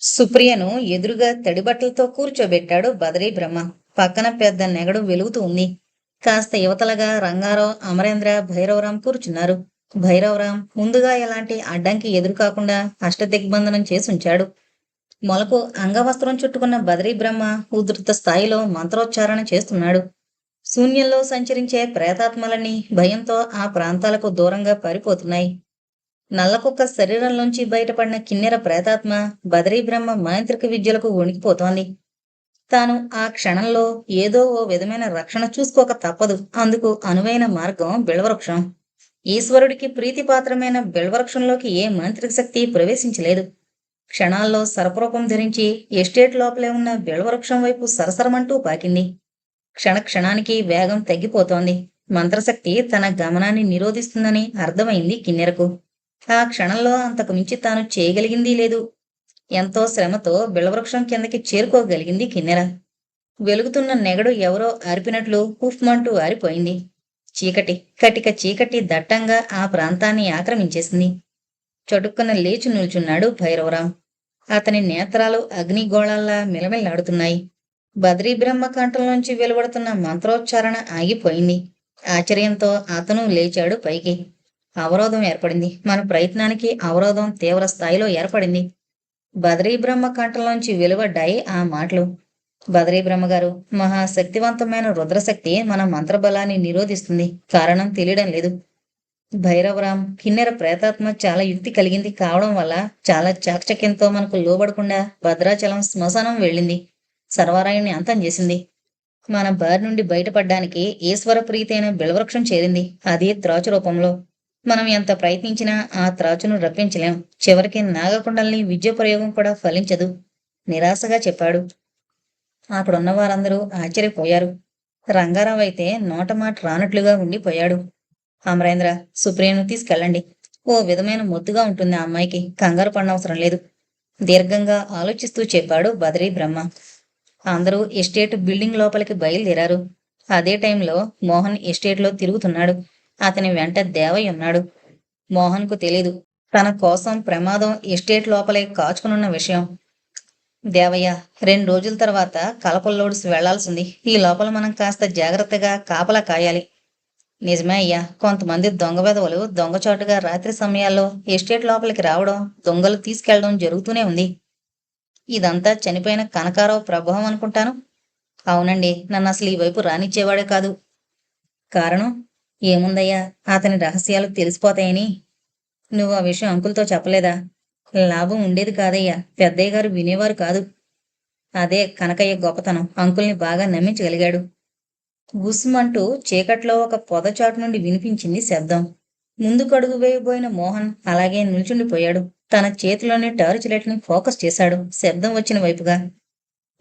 సుప్రియను ఎదురుగా తడిబట్టలతో కూర్చోబెట్టాడు బదరీ బ్రహ్మ. పక్కన పెద్ద నెగడు వెలుగుతూ ఉంది. కాస్త యువతలగా రంగారావు అమరేంద్ర భైరవరాం కూర్చున్నారు. భైరవరాం ముందుగా ఎలాంటి అడ్డంకి ఎదురు కాకుండా అష్టదిగ్బంధనం చేసి ఉంచాడు మొలకు అంగవస్త్రం చుట్టుకున్న బదరీ బ్రహ్మ ఉధృత స్థాయిలో మంత్రోచ్చారణ చేస్తున్నాడు. శూన్యంలో సంచరించే ప్రేతాత్మలన్నీ భయంతో ఆ ప్రాంతాలకు దూరంగా పారిపోతున్నాయి. నల్లకుక్క శరీరంలోంచి బయటపడిన కిన్నెర ప్రేతాత్మ బదరీ బ్రహ్మ మాంత్రిక విద్యలకు వణికిపోతోంది. తాను ఆ క్షణంలో ఏదో ఓ విధమైన రక్షణ చూసుకోక తప్పదు. అందుకు అనువైన మార్గం బిల్వవృక్షం. ఈశ్వరుడికి ప్రీతిపాత్రమైన బిల్వవృక్షంలోకి ఏ మాంత్రిక శక్తి ప్రవేశించలేదు. క్షణాల్లో సర్పరూపం ధరించి ఎస్టేట్ లోపలే ఉన్న బిల్వవృక్షం వైపు సరసరమంటూ పాకింది. క్షణ క్షణానికి వేగం తగ్గిపోతోంది. మంత్రశక్తి తన గమనాన్ని నిరోధిస్తుందని అర్థమైంది కిన్నెరకు. ఆ క్షణంలో అంతకు మించి తాను చేయగలిగింది లేదు. ఎంతో శ్రమతో బిళ్ళవృక్షం కిందకి చేరుకోగలిగింది కిన్నెర. వెలుగుతున్న నెగడు ఎవరో అరిపినట్లు ఉఫ్మంటూ ఆరిపోయింది చీకటి కటిక చీకటి దట్టంగా ఆ ప్రాంతాన్ని ఆక్రమించేసింది. చటుక్కున లేచి నిల్చున్నాడు భైరవరాం అతని నేత్రాలు అగ్నిగోళాల్లా మిలమిల్లాడుతున్నాయి. బద్రీ బ్రహ్మ కంఠంలోంచి వెలువడుతున్న మంత్రోచ్చారణ ఆగిపోయింది. ఆశ్చర్యంతో అతను లేచాడు పైకి. అవరోధం ఏర్పడింది. మన ప్రయత్నానికి అవరోధం తీవ్ర స్థాయిలో ఏర్పడింది. బదరీ బ్రహ్మ కంఠంలోంచి వెలువడ్డాయి ఆ మాటలు. బదరీ బ్రహ్మ గారు మహాశక్తివంతమైన రుద్రశక్తి మన మంత్రబలాన్ని నిరోధిస్తుంది. కారణం తెలియడం లేదు. భైరవరాం కిన్నెర ప్రేతాత్మ చాలా యుక్తి కలిగింది కావడం వల్ల చాలా చాకచక్యంతో మనకు లోబడకుండా భద్రాచలం శ్మశానం వెళ్ళింది. సర్వారాయుణ్ణి అంతం చేసింది. మన బారి నుండి బయటపడ్డానికి ఈశ్వర ప్రీతైన బిలవృక్షం చేరింది. అది త్రాచు రూపంలో మనం ఎంత ప్రయత్నించినా ఆ త్రాచును రప్పించలేం. చివరికి నాగకుండల్ని విద్య ప్రయోగం కూడా ఫలించదు. నిరాశగా చెప్పాడు. అక్కడున్న వారందరూ ఆశ్చర్యపోయారు. రంగారావు అయితే నోట మాట రానట్లుగా ఉండిపోయాడు. అమరేంద్ర సుప్రియను తీసుకెళ్ళండి. ఓ విధమైన ముద్దుగా ఉంటుంది ఆ అమ్మాయికి. కంగారు పడనవసరం లేదు. దీర్ఘంగా ఆలోచిస్తూ చెప్పాడు బదరీ బ్రహ్మ. అందరూ ఎస్టేట్ బిల్డింగ్ లోపలికి బయలుదేరారు. అదే టైంలో మోహన్ ఎస్టేట్లో తిరుగుతున్నాడు. అతని వెంట దేవయ్య ఉన్నాడు. మోహన్కు తెలీదు. తన కోసం ప్రమాదం ఎస్టేట్ లోపలే కాచుకునున్న విషయం. దేవయ్య రెండు రోజుల తర్వాత కలపల్లోడ్స్ వెళ్ళాల్సింది. ఈ లోపల మనం కాస్త జాగ్రత్తగా కాపలా కాయాలి. నిజమే అయ్యా కొంతమంది దొంగ వెధవలు దొంగచాటుగా రాత్రి సమయాల్లో ఎస్టేట్ లోపలికి రావడం దొంగలు తీసుకెళ్ళడం జరుగుతూనే ఉంది. ఇదంతా చనిపోయిన కనకారావు ప్రభావం అనుకుంటాను. అవునండి నన్ను అసలు ఈ వైపు రానిచ్చేవాడే కాదు. కారణం? ఏముందయ్యా? అతని రహస్యాలు తెలిసిపోతాయని. నువ్వు ఆ విషయం అంకుల్తో చెప్పలేదా? లాభం ఉండేది కాదయ్యా. పెద్దయ్య గారు వినేవారు కాదు. అదే కనకయ్య గొప్పతనం. అంకుల్ని బాగా నమ్మించగలిగాడు. గుస్మంటూ చీకట్లో ఒక పొదచాటు నుండి వినిపించింది శబ్దం. ముందుకడుగు వేయబోయిన మోహన్ అలాగే నిల్చుండిపోయాడు. తన చేతిలోని టార్చ్ లైట్ని ఫోకస్ చేశాడు. శబ్దం వచ్చిన వైపుగా.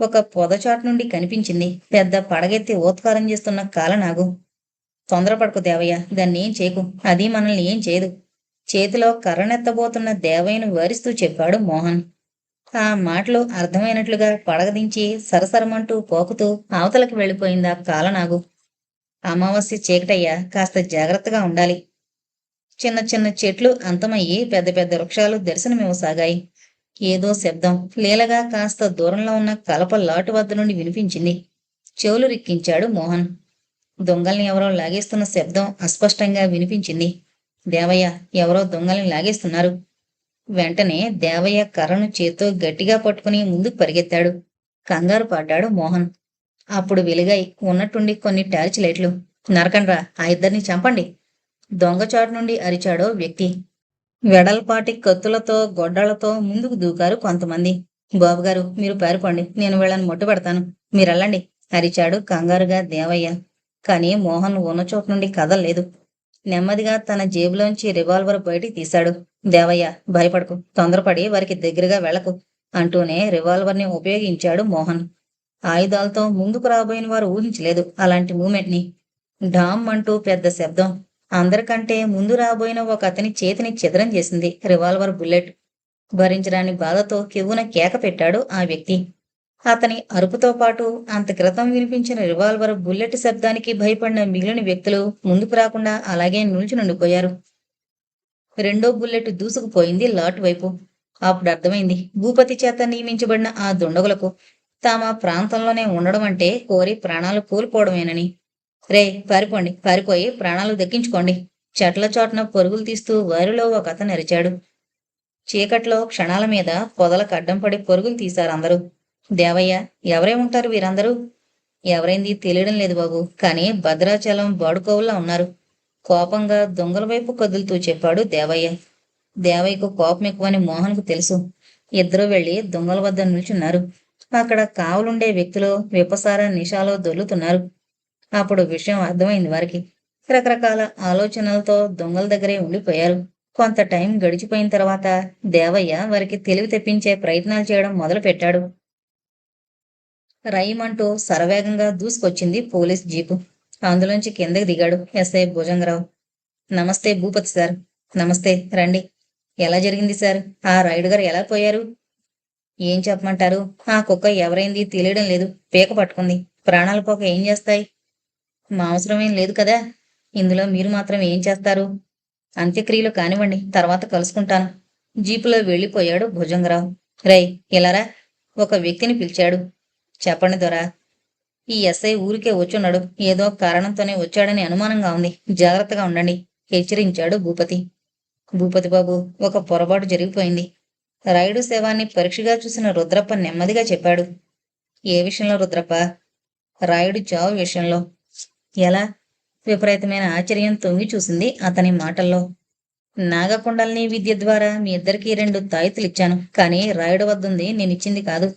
ఒక పొదచాటు నుండి కనిపించింది. పెద్ద పడగెత్తి ఓత్కారం చేస్తున్న కాలనాగు. తొందరపడకు దేవయ్య దాన్ని ఏం చేయకు. అది మనల్ని ఏం చేయదు. చేతిలో కర్రనెత్తబోతున్న దేవయ్యను వివరిస్తూ చెప్పాడు మోహన్. ఆ మాటలు అర్థమైనట్లుగా పడగదించి సరసరమంటూ పోకుతూ అవతలకు వెళ్ళిపోయిందా కాలనాగు. అమావాస్య చీకటయ్యా కాస్త జాగ్రత్తగా ఉండాలి. చిన్న చిన్న చెట్లు అంతమయ్యి పెద్ద పెద్ద వృక్షాలు దర్శనమివ్వసాగాయి. ఏదో శబ్దం లీలగా కాస్త దూరంలో ఉన్న కలప లాటు వద్ద నుండి వినిపించింది. చెవులు రిక్కించాడు మోహన్. దొంగల్ని ఎవరో లాగేస్తున్న శబ్దం అస్పష్టంగా వినిపించింది. దేవయ్య ఎవరో దొంగల్ని లాగేస్తున్నారు. వెంటనే దేవయ్య కర్రను చేత్తో గట్టిగా పట్టుకుని ముందుకు పరిగెత్తాడు. కంగారు పడ్డాడు మోహన్. అప్పుడు వెలుగాయి ఉన్నట్టుండి కొన్ని టార్చ్ లైట్లు. నరకండ్రా ఆ ఇద్దరిని చంపండి. దొంగచాటు నుండి అరిచాడో వ్యక్తి. వెడల్పాటి కత్తులతో గొడ్డలతో ముందుకు దూకారు కొంతమంది. బాబుగారు మీరు పారిపోండి. నేను వీళ్ళని మొట్టుపెడతాను మీరెళ్ళండి అరిచాడు కంగారుగా దేవయ్య. కానీ మోహన్ ఉన్న చోటు నుండి కదలలేదు. నెమ్మదిగా తన జేబులోంచి రివాల్వర్ బయటికి తీశాడు. దేవయ్య భయపడకు. తొందరపడి వారికి దగ్గరగా వెళ్ళకు అంటూనే రివాల్వర్ని ఉపయోగించాడు మోహన్. ఆయుధాలతో ముందుకు రాబోయిన వారు ఊహించలేదు అలాంటి మూమెంట్ని డామ్ అంటూ పెద్ద శబ్దం. అందరికంటే ముందు రాబోయిన ఒక అతని చేతిని చిదరం చేసింది రివాల్వర్ బుల్లెట్. భరించరాని బాధతో కివ్వున కేక పెట్టాడు ఆ వ్యక్తి. అతని అరుపుతో పాటు అంత క్రితం వినిపించిన రివాల్వర్ బుల్లెట్ శబ్దానికి భయపడిన మిగిలిన వ్యక్తులు ముందుకు రాకుండా అలాగే నిల్చునుండిపోయారు రెండో బుల్లెట్ దూసుకుపోయింది లాట్ వైపు. అప్పుడు అర్థమైంది భూపతి చేత నియమించబడిన ఆ దుండగులకు తామ ప్రాంతంలోనే ఉండడం అంటే కోరి ప్రాణాలు కోల్పోవడమేనని. రే పారిపోండి పారిపోయి ప్రాణాలు దక్కించుకోండి. చెట్ల చోటన పరుగులు తీస్తూ వారిలో ఒక అతను అరిచాడు చీకట్లో క్షణాల మీద పొదలకు అడ్డం పడి పరుగులు తీశారు అందరూ. దేవయ్య ఎవరే ఉంటారు వీరందరూ? ఎవరైంది తెలియడం లేదు బాబు. కానీ భద్రాచలం బాడుకోవులా ఉన్నారు. కోపంగా దొంగల వైపు కదులుతూ చెప్పాడు దేవయ్య. దేవయ్యకు కోపం ఎక్కువని మోహన్కు తెలుసు. ఇద్దరు వెళ్ళి దొంగల వద్ద నిల్చున్నారు. అక్కడ కావులుండే వ్యక్తులు విపసార నిషాలో దొర్లుతున్నారు. అప్పుడు విషయం అర్థమైంది వారికి. రకరకాల ఆలోచనలతో దొంగల దగ్గరే ఉండిపోయారు. కొంత టైం గడిచిపోయిన తర్వాత దేవయ్య వారికి తెలివి తెప్పించే ప్రయత్నాలు చేయడం మొదలు పెట్టాడు రైమంటూ శరవేగంగా దూసుకొచ్చింది పోలీస్ జీపు. అందులోంచి కిందకి దిగాడు ఎస్ఐ భుజంగరావు. నమస్తే భూపతి సార్. నమస్తే రండి. ఎలా జరిగింది సార్? ఆ రైడ్ గారు ఎలా పోయారు? ఏం చెప్పమంటారు? ఆ కుక్క ఎవరైంది తెలియడం లేదు. పీక పట్టుకుంది. ప్రాణాల పోక ఏం చేస్తాయి? మా అవసరమేం లేదు కదా? ఇందులో మీరు మాత్రం ఏం చేస్తారు? అంత్యక్రియలు కానివ్వండి తర్వాత కలుసుకుంటాను. జీపులో వెళ్ళిపోయాడు భుజంగరావు. రై ఇలారా? ఒక వ్యక్తిని పిలిచాడు. చెప్పండి దొరా. ఈ ఎస్ఐ ఊరికే వచ్చున్నాడు. ఏదో కారణంతోనే వచ్చాడని అనుమానంగా ఉంది. జాగ్రత్తగా ఉండండి. హెచ్చరించాడు భూపతి. భూపతి బాబు ఒక పొరపాటు జరిగిపోయింది. రైడు శవాన్ని పరీక్షగా చూసిన రుద్రప్ప నెమ్మదిగా చెప్పాడు. ఏ విషయంలో రుద్రప్ప? రాయుడు చావు విషయంలో. ఎలా? విపరీతమైన ఆశ్చర్యం తొంగి చూసింది అతని మాటల్లో. నాగకుండల్ని విద్య ద్వారా మీ ఇద్దరికీ రెండు తాయితులిచ్చాను. కానీ రాయుడు వద్దుంది నేనిచ్చింది కాదు.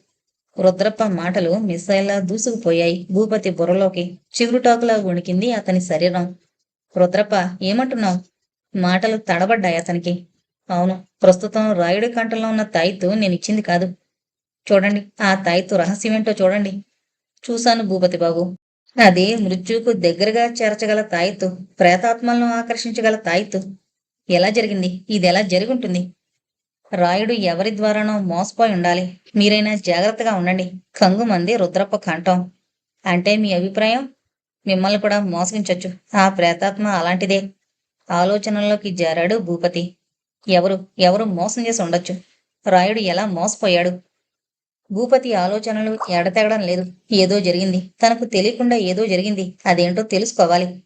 రుద్రప్ప మాటలు మిస్సైల్లా దూసుకుపోయాయి. భూపతి బుర్రలోకి చిగురుటాకులా వణికింది అతని శరీరం. రుద్రప్ప ఏమంటున్నావు? మాటలు తడబడ్డాయి అతనికి. అవును ప్రస్తుతం రాయుడి కంటలో ఉన్న తాయితు నేనిచ్చింది కాదు. చూడండి ఆ తాయితు రహస్యమేంటో చూడండి. చూశాను భూపతి బాబు. అది మృత్యువుకు దగ్గరగా చేర్చగల తాయిత్తు ప్రేతాత్మలను ఆకర్షించగల తాయిత్తు. ఎలా జరిగింది? ఇది ఎలా జరుగుంటుంది? రాయుడు ఎవరి ద్వారానో మోసపోయి ఉండాలి. మీరైనా జాగ్రత్తగా ఉండండి. కంగుమంది రుద్రప్ప కంఠం. అంటే మీ అభిప్రాయం? మిమ్మల్ని కూడా మోసగించొచ్చు. ఆ ప్రేతాత్మ అలాంటిదే. ఆలోచనల్లోకి జారాడు భూపతి. ఎవరు? ఎవరు మోసం చేసి ఉండొచ్చు? రాయుడు ఎలా మోసపోయాడు? భూపతి ఆలోచనలు ఎడతెగడం లేదు. ఏదో జరిగింది. తనకు తెలియకుండా ఏదో జరిగింది. అదేంటో తెలుసుకోవాలి.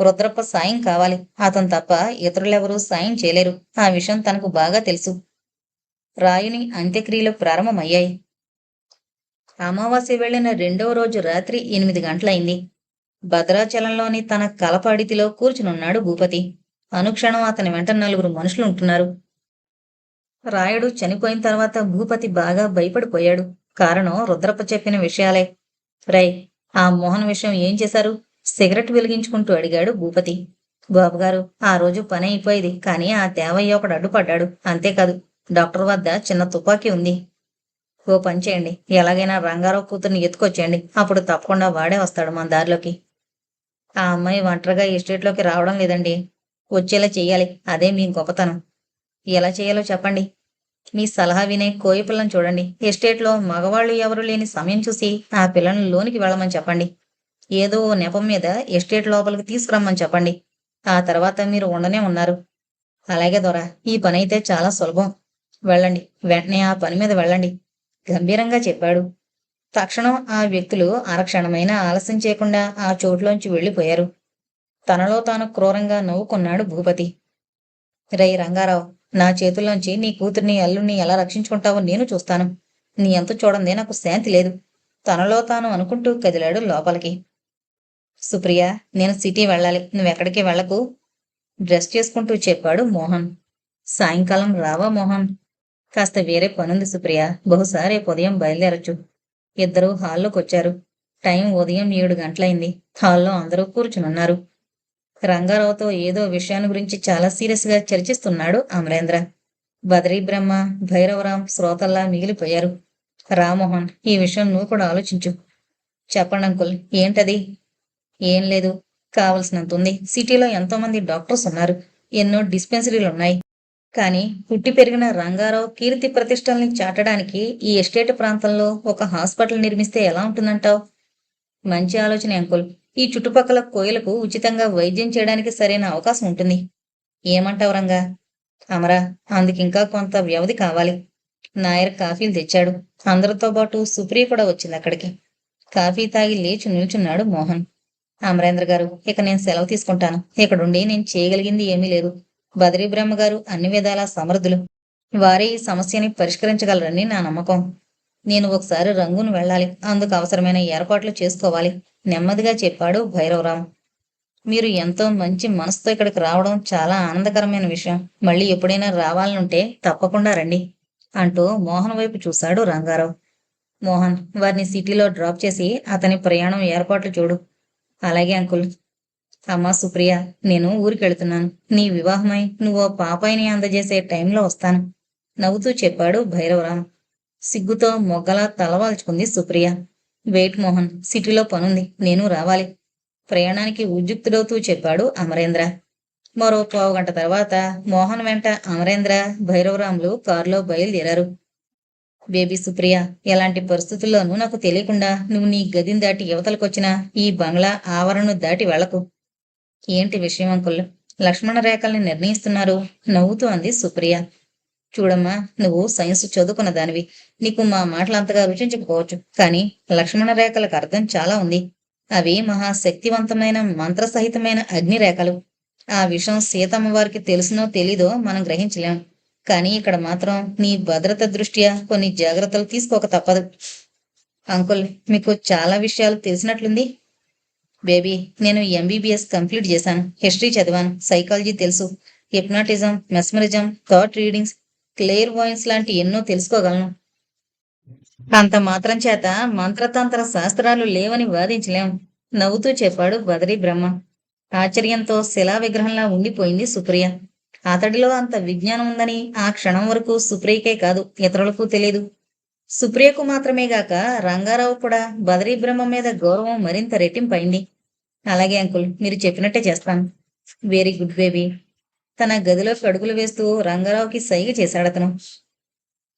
రుద్రప్ప సాయం కావాలి. అతను తప్ప ఇతరులెవరూ సాయం చేయలేరు. ఆ విషయం తనకు బాగా తెలుసు. రాయుని అంత్యక్రియలు ప్రారంభమయ్యాయి. అమావాస్య వెళ్ళిన రెండవ రోజు రాత్రి ఎనిమిది గంటలైంది. భద్రాచలంలోని తన కలపాడితిలో కూర్చునున్నాడు భూపతి. అనుక్షణం అతని వెంట నలుగురు మనుషులు ఉంటున్నారు. రాయుడు చనిపోయిన తర్వాత భూపతి బాగా భయపడిపోయాడు. కారణం రుద్రప్ప చెప్పిన విషయాలే. రై ఆ మోహన్ విషయం ఏం చేశారు? సిగరెట్ వెలిగించుకుంటూ అడిగాడు భూపతి. బాబుగారు ఆ రోజు పని అయిపోయేది కానీ ఆ దేవయ్య ఒకడు అడ్డుపడ్డాడు. అంతేకాదు డాక్టర్ వద్ద చిన్న తుపాకీ ఉంది. ఓ పని చేయండి. ఎలాగైనా రంగారావు కూతుర్ని ఎత్తుకొచ్చేయండి. అప్పుడు తప్పకుండా వాడే వస్తాడు మన దారిలోకి. ఆ అమ్మాయి ఒంటరిగా ఎస్టేట్లోకి రావడం లేదండి. వచ్చేలా చెయ్యాలి. అదే మీ గొప్పతనం. ఎలా చేయాలో చెప్పండి. మీ సలహా వినే కోయి పిల్లని చూడండి. ఎస్టేట్లో మగవాళ్ళు ఎవరు లేని సమయం చూసి ఆ పిల్లని లోనికి వెళ్ళమని చెప్పండి. ఏదో నెపం మీద ఎస్టేట్ లోపలికి తీసుకురమ్మని చెప్పండి. ఆ తర్వాత మీరు ఉండనే ఉన్నారు. అలాగే దొర ఈ పని అయితే చాలా సులభం. వెళ్ళండి. వెంటనే ఆ పని మీద వెళ్ళండి. గంభీరంగా చెప్పాడు. తక్షణం ఆ వ్యక్తులు అరక్షణమైన ఆలస్యం చేయకుండా ఆ చోట్లోంచి వెళ్ళిపోయారు. తనలో తాను క్రూరంగా నవ్వుకున్నాడు భూపతి. రై రంగారావు నా చేతుల్లోంచి నీ కూతుర్ని అల్లుణ్ణి ఎలా రక్షించుకుంటావో నేను చూస్తాను. నీ ఎంత చూడందే నాకు శాంతి లేదు. తనలో తాను అనుకుంటూ కదిలాడు లోపలికి. సుప్రియ నేను సిటీ వెళ్ళాలి. నువ్వెక్కడికి వెళ్ళకు? డ్రెస్ చేసుకుంటూ చెప్పాడు మోహన్. సాయంకాలం రావా మోహన్? కాస్త వేరే పనుంది సుప్రియ. బహుశా రేపు ఉదయం బయలుదేరచ్చు. ఇద్దరూ హాల్లోకి వచ్చారు టైం ఉదయం ఏడు గంటలైంది. హాల్లో అందరూ కూర్చునున్నారు. రంగారావుతో ఏదో విషయాన్ని గురించి చాలా సీరియస్గా చర్చిస్తున్నాడు అమరేంద్ర. బదరీ బ్రహ్మ భైరవరాం శ్రోతల్లా మిగిలిపోయారు. రామోహన్ ఈ విషయం నువ్వు కూడా ఆలోచించు. చెప్పండి అంకుల్ ఏంటది? ఏం లేదు. కావలసినంత ఉంది సిటీలో ఎంతో మంది డాక్టర్స్ ఉన్నారు. ఎన్నో డిస్పెన్సరీలు ఉన్నాయి కానీ పుట్టి పెరిగిన రంగారావు కీర్తి ప్రతిష్టల్ని చాటడానికి ఈ ఎస్టేట్ ప్రాంతంలో ఒక హాస్పిటల్ నిర్మిస్తే ఎలా ఉంటుందంటావు? మంచి ఆలోచన అంకుల్. ఈ చుట్టుపక్కల కోయలకు ఉచితంగా వైద్యం చేయడానికి సరైన అవకాశం ఉంటుంది. ఏమంటావు రంగా? అమరా అందుకింకా కొంత వ్యవధి కావాలి. నాయర్ కాఫీలు తెచ్చాడు. అందరితో పాటు సుప్రియ కూడా వచ్చింది అక్కడికి. కాఫీ తాగి లేచి నిల్చున్నాడు మోహన్. అమరేంద్ర గారు ఇక నేను సెలవు తీసుకుంటాను. ఇక్కడుండి నేను చేయగలిగింది ఏమీ లేదు. బదరీ బ్రహ్మ గారు అన్ని విధాలా సమర్థులు. వారే ఈ సమస్యని పరిష్కరించగలరని నా నమ్మకం. నేను ఒకసారి రంగును వెళ్ళాలి. అందుకు అవసరమైన ఏర్పాట్లు చేసుకోవాలి. నెమ్మదిగా చెప్పాడు భైరవరాం మీరు ఎంతో మంచి మనసుతో ఇక్కడికి రావడం చాలా ఆనందకరమైన విషయం. మళ్ళీ ఎప్పుడైనా రావాలనుంటే తప్పకుండా రండి అంటూ మోహన్ వైపు చూశాడు రంగారావు. మోహన్ వారిని సిటీలో డ్రాప్ చేసి అతని ప్రయాణం ఏర్పాట్లు చూడు. అలాగే అంకుల్ అమ్మా సుప్రియ నేను ఊరికి వెళుతున్నాను నీ వివాహమై నువ్వు ఓ పాపాయిని అందజేసే టైంలో వస్తాను. నవ్వుతూ చెప్పాడు భైరవరామ్ సిగ్గుతో మొగ్గలా తలవాల్చుకుంది సుప్రియ. వెయిట్ మోహన్ సిటీలో పనుంది నేను రావాలి. ప్రయాణానికి ఉద్యుక్తుడవుతూ చెప్పాడు అమరేంద్ర. మరో పావు గంట తర్వాత మోహన్ వెంట అమరేంద్ర భైరవరాములు కారులో బయలుదేరారు. బేబీ సుప్రియ ఎలాంటి పరిస్థితుల్లోనూ నాకు తెలియకుండా నువ్వు నీ గదిని దాటి యువతలకొచ్చిన ఈ బంగ్లా ఆవరణను దాటి వెళ్ళకు. ఏంటి విషయం అంకుల్? లక్ష్మణ రేఖల్ని నిర్ణయిస్తున్నారు. నవ్వుతూ అంది సుప్రియ. చూడమ్మా నువ్వు సైన్స్ చదువుకున్న దానివి. నీకు మా మాటలు అంతగా రుచించకపోవచ్చు. కానీ లక్ష్మణ రేఖలకు అర్థం చాలా ఉంది. అవి మహాశక్తివంతమైన మంత్రసహితమైన అగ్ని రేఖలు. ఆ విషయం సీతమ్మ వారికి తెలుసునో తెలీదో మనం గ్రహించలేం. కానీ ఇక్కడ మాత్రం నీ భద్రత దృష్ట్యా కొన్ని జాగ్రత్తలు తీసుకోక తప్పదు. అంకుల్ మీకు చాలా విషయాలు తెలిసినట్లుంది. బేబీ నేను ఎంబీబీఎస్ కంప్లీట్ చేశాను. హిస్టరీ చదివాను. సైకాలజీ తెలుసు. Hypnotism mesmerism thought readings clairvoyance లాంటి ఎన్నో తెలుసుకోగలను. అంత మాత్రం చేత మంత్రతంత్ర శాస్త్రాలు లేవని వాదించలేం. నవ్వుతూ చెప్పాడు బదరి బ్రహ్మ. ఆశ్చర్యంతో శిలా విగ్రహంలా ఉండిపోయింది సుప్రియ. అతడిలో అంత విజ్ఞానం ఉందని ఆ క్షణం వరకు సుప్రియకే కాదు ఇతరులకు తెలియదు సుప్రియకు మాత్రమే గాక రంగారావు కూడా బదరీ బ్రహ్మ మీద గౌరవం మరింత రెట్టింపైంది. అలాగే అంకుల్ మీరు చెప్పినట్టే చేస్తాను. వెరీ గుడ్ బేబీ తన గదిలోకి అడుగులు వేస్తూ రంగారావుకి సైగ చేశాడతను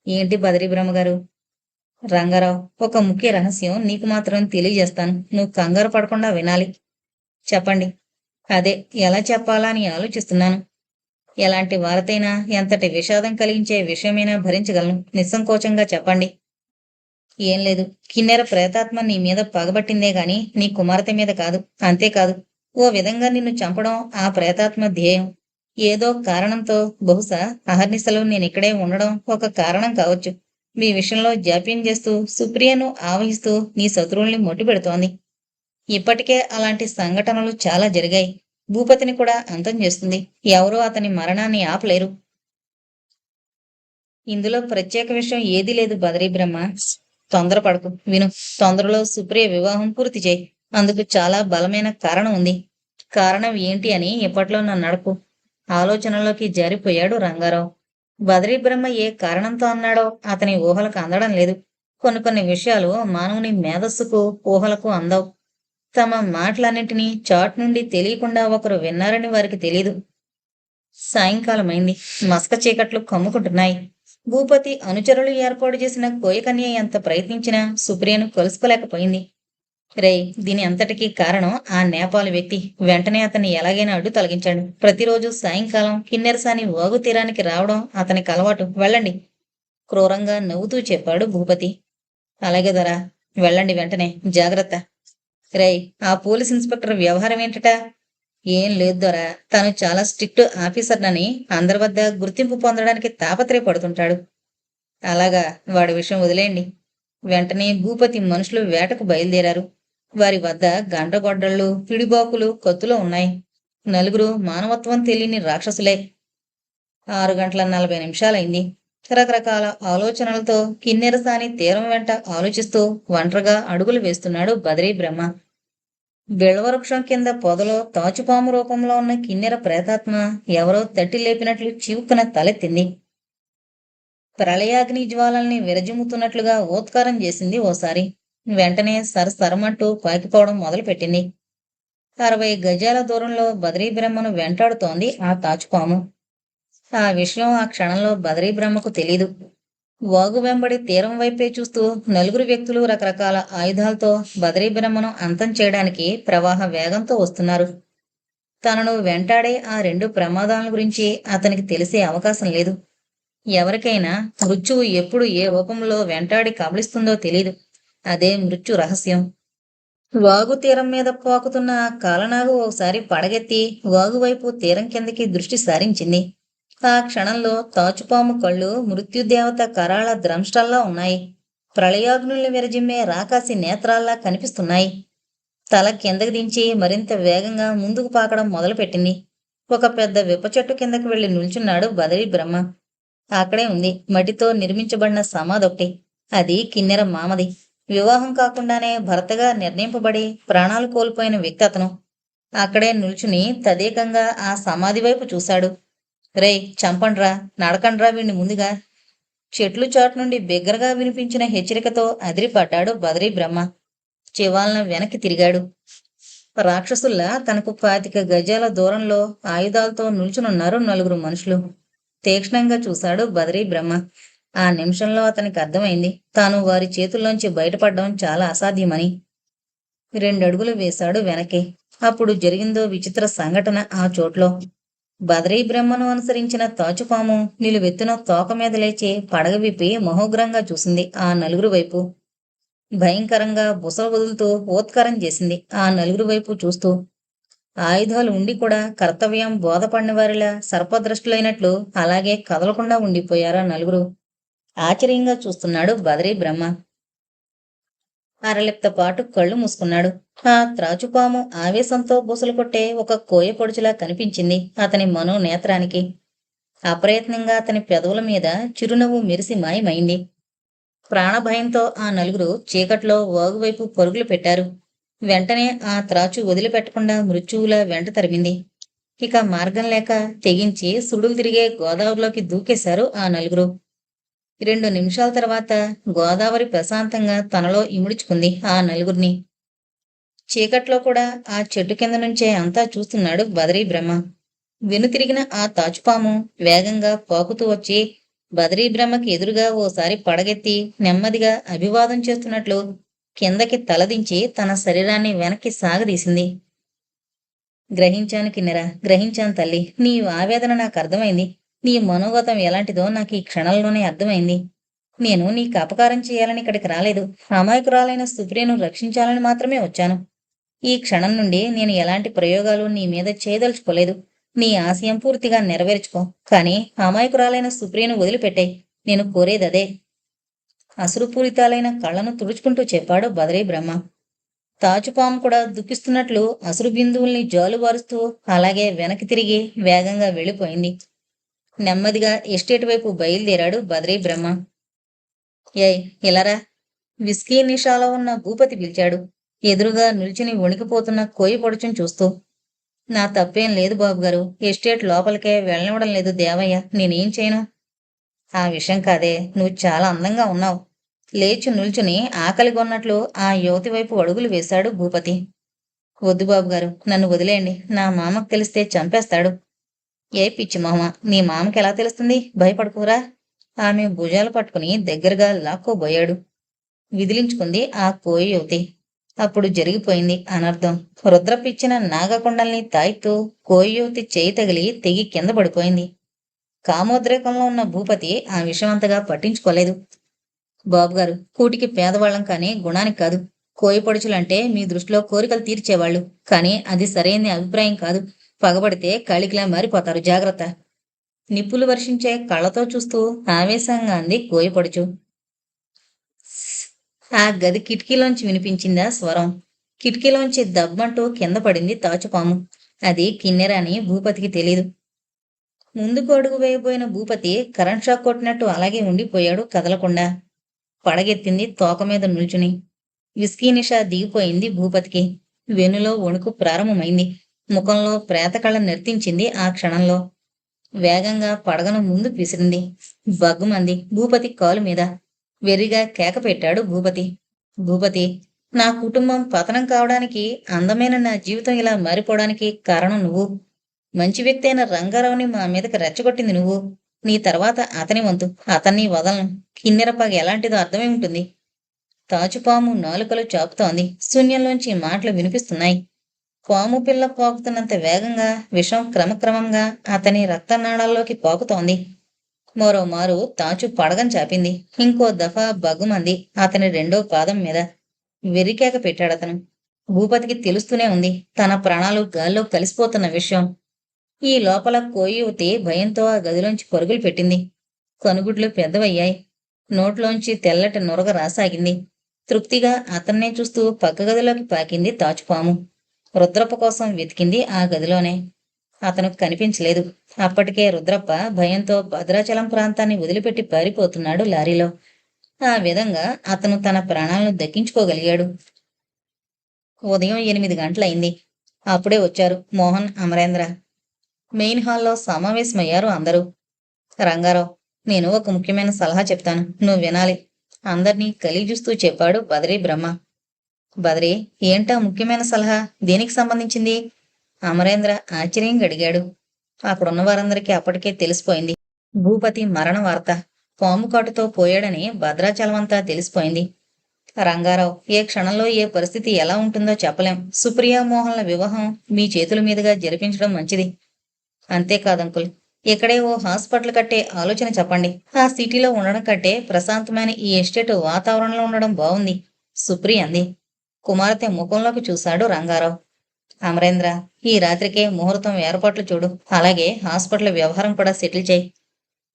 ఏంటి బదరీ బ్రహ్మ గారు? రంగారావు ఒక ముఖ్య రహస్యం నీకు మాత్రం తెలియజేస్తాను. నువ్వు కంగారు పడకుండా వినాలి. చెప్పండి. అదే ఎలా చెప్పాలా అని ఆలోచిస్తున్నాను. ఎలాంటి వార్తైనా ఎంతటి విషాదం కలిగించే విషయమైనా భరించగలను. నిస్సంకోచంగా చెప్పండి. ఏం లేదు. కిన్నెర ప్రేతాత్మ నీ మీద పగబట్టిందే గాని నీ కుమార్తె మీద కాదు. అంతేకాదు ఓ విధంగా నిన్ను చంపడం ఆ ప్రేతాత్మ ధ్యేయం. ఏదో కారణంతో బహుశా అహర్నిశలో నేను ఇక్కడే ఉండడం ఒక కారణం కావచ్చు. మీ విషయంలో జాప్యం చేస్తూ సుప్రియను ఆవహిస్తూ నీ శత్రువుల్ని మొట్టి పెడుతోంది. ఇప్పటికే అలాంటి సంఘటనలు చాలా జరిగాయి. భూపతిని కూడా అంతం చేస్తుంది. ఎవరూ అతని మరణాన్ని ఆపలేరు. ఇందులో ప్రత్యేక విషయం ఏదీ లేదు బదరీ బ్రహ్మ. తొందరపడకు. విను తొందరలో సుప్రియ వివాహం పూర్తి చేయి. అందుకు చాలా బలమైన కారణం ఉంది. కారణం ఏంటి అని ఇప్పట్లో నన్ను నడుపు ఆలోచనలోకి జారిపోయాడు రంగారావు. బదరీ బ్రహ్మ ఏ కారణంతో అన్నాడో అతని ఊహలకు అందడం లేదు. కొన్ని కొన్ని విషయాలు మానవుని మేధస్సుకు ఊహలకు అందవు. తమ మాటలన్నింటినీ చాట్ నుండి తెలియకుండా ఒకరు విన్నారని వారికి తెలీదు. సాయంకాలమైంది. మసక చీకట్లు కమ్ముకుంటున్నాయి. భూపతి అనుచరులు ఏర్పాటు చేసిన కోయకన్య ఎంత ప్రయత్నించినా సుప్రియను కలుసుకోలేకపోయింది. రే దీని అంతటికీ కారణం ఆ నేపాల్ వ్యక్తి. వెంటనే అతన్ని ఎలాగైనా అడ్డు తొలగించాడు. ప్రతిరోజు సాయంకాలం కిన్నెరసాని వాగు తీరానికి రావడం అతనికి అలవాటు. వెళ్ళండి. క్రూరంగా నవ్వుతూ చెప్పాడు భూపతి. అలాగే దొరా వెళ్ళండి వెంటనే. జాగ్రత్త. రేయ్ ఆ పోలీస్ ఇన్స్పెక్టర్ వ్యవహారం ఏంటట? ఏం లేదు దొరా. తను చాలా స్ట్రిక్ట్ ఆఫీసర్నని అందరి వద్ద గుర్తింపు పొందడానికి తాపత్రయపడుతుంటాడు. అలాగా వాడి విషయం వదిలేయండి. వెంటనే భూపతి మనుషులు వేటకు బయలుదేరారు. వారి వద్ద గండ్రగొడ్డళ్ళు పిడిబాకులు కత్తులు ఉన్నాయి. నలుగురు మానవత్వం తెలియని రాక్షసులే. ఆరు గంటల నలభై నిమిషాలైంది. రకరకాల ఆలోచనలతో కిన్నెరసాని తీరం వెంట ఆలోచిస్తూ ఒంటరిగా అడుగులు వేస్తున్నాడు బదరీ బ్రహ్మ. బిళ్ళవృక్షం కింద పొదలో తాచుపాము రూపంలో ఉన్న కిన్నెర ప్రేతాత్మ ఎవరో తట్టి లేపినట్లు చివుక్కున తలెత్తింది ప్రళయాగ్ని జ్వాలల్ని విరజిమ్ముతున్నట్లుగా ఓత్కారం చేసింది ఓసారి. వెంటనే సరసరమంటూ పాకిపోవడం మొదలుపెట్టింది. అరవై గజాల దూరంలో బదరీ బ్రహ్మను వెంటాడుతోంది ఆ తాచుపాము. ఆ విషయం ఆ క్షణంలో బదరీ బ్రహ్మకు తెలీదు. వాగు వెంబడి తీరం వైపే చూస్తూ నలుగురు వ్యక్తులు రకరకాల ఆయుధాలతో బదరీ బ్రహ్మను అంతం చేయడానికి ప్రవాహ వేగంతో వస్తున్నారు. తనను వెంటాడే ఆ రెండు ప్రమాదాల గురించి అతనికి తెలిసే అవకాశం లేదు. ఎవరికైనా మృత్యువు ఎప్పుడు ఏ రూపంలో వెంటాడి కబళిస్తుందో తెలీదు. అదే మృత్యు రహస్యం. వాగు తీరం మీద పాకుతున్న కాలనాగు ఒకసారి పడగెత్తి వాగు వైపు తీరం కిందకి దృష్టి సారించింది. ఆ క్షణంలో తాచుపాము కళ్ళు మృత్యుదేవత కరాళ ద్రంష్టల్లా ఉన్నాయి. ప్రళయాగ్నుల్ని విరజిమ్మే రాకాసి నేత్రాల్లా కనిపిస్తున్నాయి. తల కిందకి దించి మరింత వేగంగా ముందుకు పాకడం మొదలుపెట్టింది. ఒక పెద్ద విప్ప చెట్టు కిందకి వెళ్ళి నిల్చున్నాడు బదరి బ్రహ్మ. అక్కడే ఉంది. మట్టితో నిర్మించబడిన సమాధొకటి అది కిన్నెర మామది. వివాహం కాకుండానే భర్తగా నిర్ణయింపబడి ప్రాణాలు కోల్పోయిన వ్యక్తి అతను. అక్కడే నిల్చుని తదేకంగా ఆ సమాధి వైపు చూశాడు. రేయ్ చంపండ్రా నడకండ్రా వీణ్ణి ముందుగా. చెట్లు చాటు నుండి బిగ్గరగా వినిపించిన హెచ్చరికతో అదిరిపడ్డాడు బదరీ బ్రహ్మ. చివాలన వెనక్కి తిరిగాడు. రాక్షసుల్లా తనకు పాతిక గజాల దూరంలో ఆయుధాలతో నిల్చునున్నారు నలుగురు మనుషులు. తీక్షణంగా చూశాడు బదరీ బ్రహ్మ. ఆ నిమిషంలో అతనికి అర్థమైంది. తాను వారి చేతుల్లోంచి బయటపడడం చాలా అసాధ్యమని. రెండడుగులు వేశాడు వెనక్కి. అప్పుడు జరిగిందో విచిత్ర సంఘటన ఆ చోట్లో. బదరీ బ్రహ్మను అనుసరించిన తాచుపాము నిలువెత్తున తోక మీద లేచి పడగ విప్పి మహోగ్రంగా చూసింది ఆ నలుగురు వైపు. భయంకరంగా బుసలు వదులుతూ ఓత్కరం చేసింది ఆ నలుగురు వైపు చూస్తూ. ఆయుధాలు ఉండి కూడా కర్తవ్యం బోధపడిన వారిలా సర్పదృష్టులైనట్లు అలాగే కదలకుండా ఉండిపోయారా నలుగురు. ఆశ్చర్యంగా చూస్తున్నాడు బదరీ బ్రహ్మ. అరలిప్త పాటు కళ్ళు మూసుకున్నాడు. ఆ త్రాచుపాము ఆవేశంతో బుసలు కొట్టే ఒక కోయ పొడుచులా కనిపించింది అతని మనోనేత్రానికి. అప్రయత్నంగా అతని పెదవుల మీద చిరునవ్వు మెరిసి మాయమైంది. ప్రాణభయంతో ఆ నలుగురు చీకట్లో వాగువైపు పరుగులు పెట్టారు. వెంటనే ఆ త్రాచు వదిలిపెట్టకుండా మృత్యువులా వెంట తరిమింది. ఇక మార్గం లేక తెగించి సుడులు తిరిగే గోదావరిలోకి దూకేశారు ఆ నలుగురు. రెండు నిమిషాల తర్వాత గోదావరి ప్రశాంతంగా తనలో ఇముడుచుకుంది ఆ నలుగురిని. చీకట్లో కూడా ఆ చెట్టు కింద నుంచే అంతా చూస్తున్నాడు బదరీ బ్రహ్మ. వెనుతిరిగిన ఆ తాచుపాము వేగంగా పాకుతూ వచ్చి బదరీ బ్రహ్మకి ఎదురుగా ఓసారి పడగెత్తి నెమ్మదిగా అభివాదం చేస్తున్నట్లు కిందకి తలదించి తన శరీరాన్ని వెనక్కి సాగదీసింది. గ్రహించాను కిన్నెరా గ్రహించాను తల్లి నీ ఆవేదన నాకు అర్థమైంది. నీ మనోగతం ఎలాంటిదో నాకు ఈ క్షణంలోనే అర్థమైంది. నేను నీకు అపకారం చేయాలని ఇక్కడికి రాలేదు. అమాయకురాలైన సుప్రియను రక్షించాలని మాత్రమే వచ్చాను. ఈ క్షణం నుండి నేను ఎలాంటి ప్రయోగాలు నీ మీద చేయదలుచుకోలేదు. నీ ఆశయం పూర్తిగా నెరవేర్చుకో. కానీ అమాయకురాలైన సుప్రియను వదిలిపెట్టాయి నేను కోరేదదే అసురుపూరితాలైన కళ్ళను తుడుచుకుంటూ చెప్పాడు బదరీ బ్రహ్మ. తాచుపాము కూడా దుఃఖిస్తున్నట్లు అసురు బిందువుల్ని జాలుబారుస్తూ అలాగే వెనక్కి తిరిగి వేగంగా వెళ్ళిపోయింది. నెమ్మదిగా ఎస్టేట్ వైపు బయలుదేరాడు బదరీ బ్రహ్మ. ఏయ్ ఇలారా? విస్కీ నిషాలో ఉన్న భూపతి పిలిచాడు. ఎదురుగా నిల్చుని వణికిపోతున్న కోయి పొడుచుని చూస్తూ నా తప్పేం లేదు బాబుగారు. ఎస్టేట్ లోపలికే వెళ్ళనివ్వడం లేదు దేవయ్య. నేనేం చేయను? ఆ విషయం కాదే. నువ్వు చాలా అందంగా ఉన్నావు. లేచి నిల్చుని ఆకలి కొన్నట్లు ఆ యువతి వైపు అడుగులు వేశాడు భూపతి. వద్దు బాబుగారు. నన్ను వదిలేయండి. నా మామకు తెలిస్తే చంపేస్తాడు. ఏ పిచ్చి మామ నీ మామకి ఎలా తెలుస్తుంది? భయపడుకోరా. ఆమె భుజాలు పట్టుకుని దగ్గరగా లాక్కోబోయాడు. విదిలించుకుంది ఆ కోయి యువతి. అప్పుడు జరిగిపోయింది అనర్థం. రుద్రపిచ్చిన నాగకొండల్ని తాయితూ కోయి యువతి చేయి తగిలి తెగి కింద పడిపోయింది. కామోద్రేకంలో ఉన్న భూపతి ఆ విషయం అంతగా పట్టించుకోలేదు. బాబుగారు కూటికి పేదవాళ్ళం కానీ గుణానికి కాదు. కోయి పొడుచులంటే మీ దృష్టిలో కోరికలు తీర్చేవాళ్ళు. కానీ అది సరైన అభిప్రాయం కాదు. పగబడితే కాళికిలా మారిపోతారు. జాగ్రత్త. నిప్పులు వర్షించే కళ్ళతో చూస్తూ ఆవేశంగా అంది కోయపడుచు ఆ గది కిటికీలోంచి వినిపించిందా స్వరం. కిటికీలోంచి దబ్బంటూ కింద పడింది తాచుపాము. అది కిన్నెరని భూపతికి తెలీదు. ముందుకు అడుగు వేయబోయిన భూపతి కరెంట్ షాక్ కొట్టినట్టు అలాగే ఉండిపోయాడు కదలకుండా. పడగెత్తింది తోక మీద నిల్చుని. విస్కీ నిషా దిగిపోయింది భూపతికి. వెనులో వణుకు ప్రారంభమైంది. ముఖంలో ప్రేతకళ నిర్తించింది ఆ క్షణంలో. వేగంగా పడగను ముందు విసిరింది. బగ్గుమంది భూపతి కాలు మీద. వెర్రిగా కేక పెట్టాడు భూపతి. భూపతి నా కుటుంబం పతనం కావడానికి అందమైన నా జీవితం ఇలా మారిపోవడానికి కారణం నువ్వు. మంచి వ్యక్తి అయిన రంగారావుని మా మీదకి రెచ్చగొట్టింది నువ్వు. నీ తర్వాత అతని వంతు అతన్ని వదలను. కిన్నెరపాగ ఎలాంటిదో అర్థమై ఉంటుంది. తాచుపాము నాలుకలు చాపుతోంది. శూన్యంలోంచి మాటలు వినిపిస్తున్నాయి. పాము పిల్ల పాకుతున్నంత వేగంగా విషం క్రమక్రమంగా అతని రక్తనాళాల్లోకి పాకుతోంది. మరోమారు తాచు పడగం చాపింది. ఇంకో దఫా బగ్గుమంది అతని రెండో పాదం మీద వెర్రికేక పెట్టాడతను. భూపతికి తెలుస్తూనే ఉంది తన ప్రాణాలు గాల్లో కలిసిపోతున్న విషయం. ఈ లోపల కోయువతి భయంతో ఆ గదిలోంచి పరుగులు పెట్టింది. కనుగుడ్లు పెద్దవయ్యాయి. నోట్లోంచి తెల్లటి నొరగ రాసాగింది. తృప్తిగా అతన్నే చూస్తూ పక్క గదిలోకి పాకింది తాచుపాము. రుద్రప్ప కోసం వెతికింది ఆ గదిలోనే. అతను కనిపించలేదు. అప్పటికే రుద్రప్ప భయంతో భద్రాచలం ప్రాంతాన్ని వదిలిపెట్టి పారిపోతున్నాడు లారీలో. ఆ విధంగా అతను తన ప్రాణాలను దక్కించుకోగలిగాడు. ఉదయం ఎనిమిది గంటలైంది. అప్పుడే వచ్చారు మోహన్ అమరేంద్ర. మెయిన్ హాల్లో సమావేశమయ్యారు అందరూ. రంగారావు నేను ఒక ముఖ్యమైన సలహా చెప్తాను. నువ్వు వినాలి. అందర్నీ కలిగి చూస్తూ చెప్పాడు బదరీ బ్రహ్మ. బదరీ ఏంటా ముఖ్యమైన సలహా? దేనికి సంబంధించింది? అమరేంద్ర ఆశ్చర్యంగా అడిగాడు అక్కడున్న వారందరికీ అప్పటికే తెలిసిపోయింది. భూపతి మరణ వార్త. పాము కాటుతో పోయాడని భద్రాచలమంతా తెలిసిపోయింది. రంగారావు ఏ క్షణంలో ఏ పరిస్థితి ఎలా ఉంటుందో చెప్పలేం. సుప్రియా మోహన్ల వివాహం మీ చేతుల మీదుగా జరిపించడం మంచిది. అంతేకాదు అంకుల్ ఇక్కడే ఓ హాస్పిటల్ కట్టే ఆలోచన చెప్పండి. ఆ సిటీలో ఉండడం కంటే ప్రశాంతమైన ఈ ఎస్టేట్ వాతావరణంలో ఉండడం బాగుంది. సుప్రియ అంది. కుమార్తె ముఖంలోకి చూశాడు రంగారావు. అమరేంద్ర ఈ రాత్రికే ముహూర్తం ఏర్పాట్లు చూడు. అలాగే హాస్పిటల్ వ్యవహారం కూడా సెటిల్ చేయి.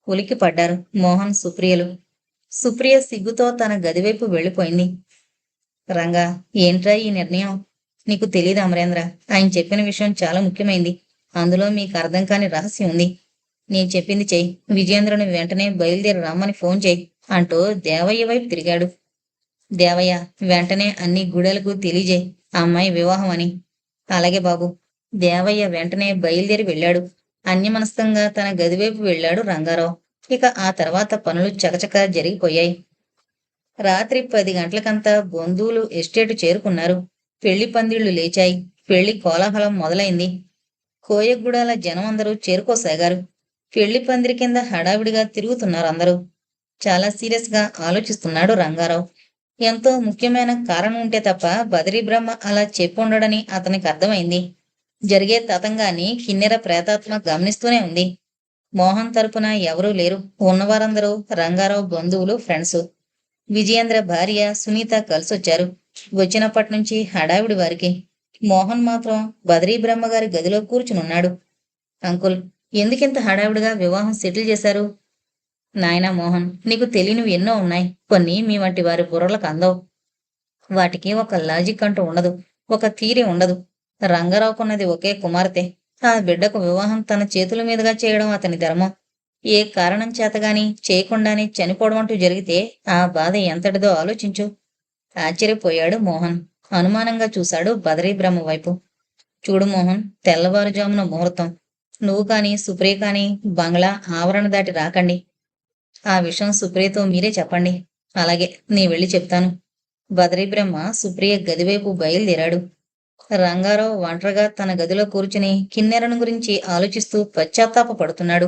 ఉలికి పడ్డారు మోహన్ సుప్రియలు. సుప్రియ సిగ్గుతో తన గదివైపు వెళ్ళిపోయింది. రంగా ఏంట్రా ఈ నిర్ణయం? నీకు తెలియదు అమరేంద్ర? ఆయన చెప్పిన విషయం చాలా ముఖ్యమైంది. అందులో మీకు అర్థం కాని రహస్యం ఉంది. నేను చెప్పింది చెయ్యి. విజయేంద్రుని వెంటనే బయలుదేరి రమ్మని ఫోన్ చేయి అంటూ దేవయ్య వైపు తిరిగాడు. దేవయ్య వెంటనే అన్ని గుడలకు తెలియజేయి. ఆ అమ్మాయి వివాహం అని. అలాగే బాబు. దేవయ్య వెంటనే బయలుదేరి వెళ్ళాడు. అన్యమనస్కంగా తన గదివైపు వెళ్ళాడు రంగారావు. ఇక ఆ తర్వాత పనులు చకచక జరిగిపోయాయి. రాత్రి పది గంటలకంతా బంధువులు ఎస్టేటు చేరుకున్నారు. పెళ్ళి పందిళ్ళు లేచాయి. పెళ్ళి కోలాహలం మొదలైంది. కోయగూడాల జనం అందరూ చేరుకోసాగారు. పెళ్ళి పందిరి కింద హడావిడిగా తిరుగుతున్నారు అందరూ. చాలా సీరియస్గా ఆలోచిస్తున్నాడు రంగారావు. ఎంతో ముఖ్యమైన కారణం ఉంటే తప్ప బదరీ బ్రహ్మ అలా చెప్పుండడని అతనికి అర్థమైంది. జరిగే తతంగాన్ని కిన్నెర ప్రేతాత్మ గమనిస్తూనే ఉంది. మోహన్ తరపున ఎవరూ లేరు. ఉన్నవారందరూ రంగారావు బంధువులు ఫ్రెండ్స్ విజయేంద్ర భార్య సునీత కలిసొచ్చారు. వచ్చినప్పటి నుంచి హడావిడి వారికి. మోహన్ మాత్రం బదరీ బ్రహ్మగారి గదిలో కూర్చునున్నాడు. అంకుల్ ఎందుకింత హడావిడిగా వివాహం సెటిల్ చేశారు? నాయనా మోహన్ నీకు తెలియనివి ఎన్నో ఉన్నాయి. కొన్ని మీ వంటి వారి బుర్రలకు అందవు. వాటికి ఒక లాజిక్ అంటూ ఉండదు. ఒక థీరీ ఉండదు. రంగారావుకున్నది ఒకే కుమార్తె. ఆ బిడ్డకు వివాహం తన చేతుల మీదుగా చేయడం అతని ధర్మం. ఏ కారణం చేతగాని చేయకుండానే చనిపోవడం అంటూ జరిగితే ఆ బాధ ఎంతటిదో ఆలోచించు. ఆశ్చర్యపోయాడు మోహన్. అనుమానంగా చూశాడు బదరీ బ్రహ్మ వైపు. చూడు మోహన్ తెల్లవారుజామున ముహూర్తం. నువ్వు కాని సుప్రియ కాని బంగ్లా ఆవరణ దాటి రాకండి. ఆ విషయం సుప్రియతో మీరే చెప్పండి. అలాగే నీ వెళ్ళి చెప్తాను. బదరీ బ్రహ్మ సుప్రియ గదివైపు బయలుదేరాడు. రంగారావు ఒంటరిగా తన గదిలో కూర్చుని కిన్నెరను గురించి ఆలోచిస్తూ పశ్చాత్తాప పడుతున్నాడు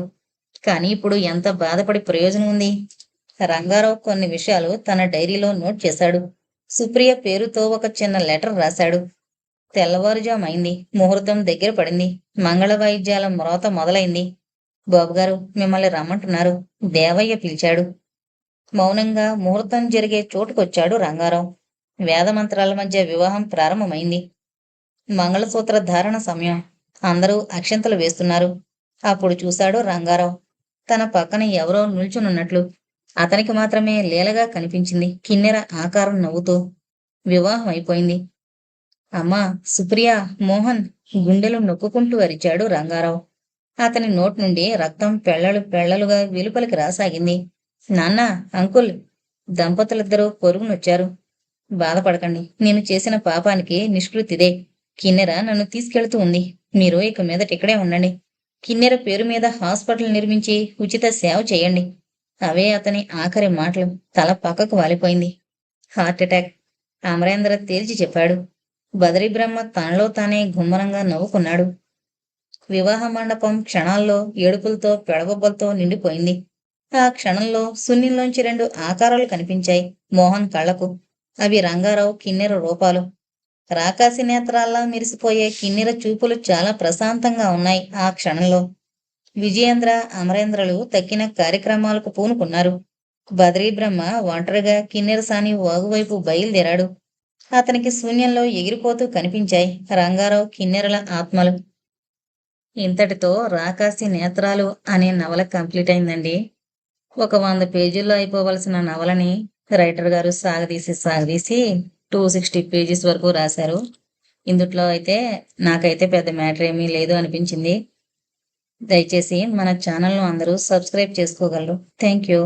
కానీ ఇప్పుడు ఎంత బాధపడి ప్రయోజనం ఉంది? రంగారావు కొన్ని విషయాలు తన డైరీలో నోట్ చేశాడు. సుప్రియ పేరుతో ఒక చిన్న లెటర్ రాశాడు. తెల్లవారుజామైంది ముహూర్తం దగ్గర పడింది. మంగళ వాయిద్యాల మ్రోత మొదలైంది. బాబుగారు మిమ్మల్ని రమ్మంటున్నారు. దేవయ్య పిలిచాడు. మౌనంగా ముహూర్తం జరిగే చోటుకొచ్చాడు రంగారావు. వేదమంత్రాల మధ్య వివాహం ప్రారంభమైంది. మంగళసూత్ర ధారణ సమయం. అందరూ అక్షంతలు వేస్తున్నారు. అప్పుడు చూశాడు రంగారావు. తన పక్కన ఎవరో నిల్చునున్నట్లు. అతనికి మాత్రమే లీలగా కనిపించింది. కిన్నెర ఆకారం నవ్వుతూ వివాహం అయిపోయింది. అమ్మా సుప్రియ మోహన్ గుండెలు నొక్కుకుంటూ అరిచాడు రంగారావు. అతని నోటి నుండి రక్తం పెళ్ళలు పెళ్ళలుగా వెలుపలికి రాసాగింది. నాన్న అంకుల్ దంపతులిద్దరూ పొరుగునొచ్చారు. బాధపడకండి. నేను చేసిన పాపానికి నిష్కృతిదే. కిన్నెర నన్ను తీసుకెళ్తూ ఉంది. మీరు ఇక మీదట ఇక్కడే ఉండండి. కిన్నెర పేరు మీద హాస్పిటల్ నిర్మించి ఉచిత సేవ చేయండి. అవే అతని ఆఖరి మాటలు. తల పక్కకు వాలిపోయింది. Heart attack. అమరేంద్ర తేల్చి చెప్పాడు. బదరీ బ్రహ్మ తనలో తానే గుమ్మరంగా నవ్వుకున్నాడు. వివాహ మండపం క్షణాల్లో ఏడుపులతో పెడబొబ్బలతో నిండిపోయింది. ఆ క్షణంలో శూన్యంలోంచి రెండు ఆకారాలు కనిపించాయి మోహన్ కళ్ళకు అవి రంగారావు కిన్నెర రూపాలు. రాకాసి నేత్రాల్లా మెరిసిపోయే కిన్నెర చూపులు చాలా ప్రశాంతంగా ఉన్నాయి ఆ క్షణంలో. విజయేంద్ర అమరేంద్రలు తక్కిన కార్యక్రమాలకు పూనుకున్నారు. బద్రీ బ్రహ్మ ఒంటరిగా కిన్నెరసాని వాగువైపు బయలుదేరాడు. అతనికి శూన్యంలో ఎగిరిపోతూ కనిపించాయి రంగారావు కిన్నెరల ఆత్మలు. ఇంతటితో రాకాసి నేత్రాలు అనే నవల కంప్లీట్ అయిందండి. ఒక వంద పేజీల్లో అయిపోవలసిన నవలని రైటర్ గారు సాగదీసి సాగదీసి టూ సిక్స్టీ పేజెస్ వరకు రాశారు. ఇందుట్లో అయితే నాకైతే పెద్ద మ్యాటర్ ఏమీ లేదు అనిపించింది. దయచేసి మన ఛానల్ను అందరూ సబ్స్క్రైబ్ చేసుకోగలరు. Thank you.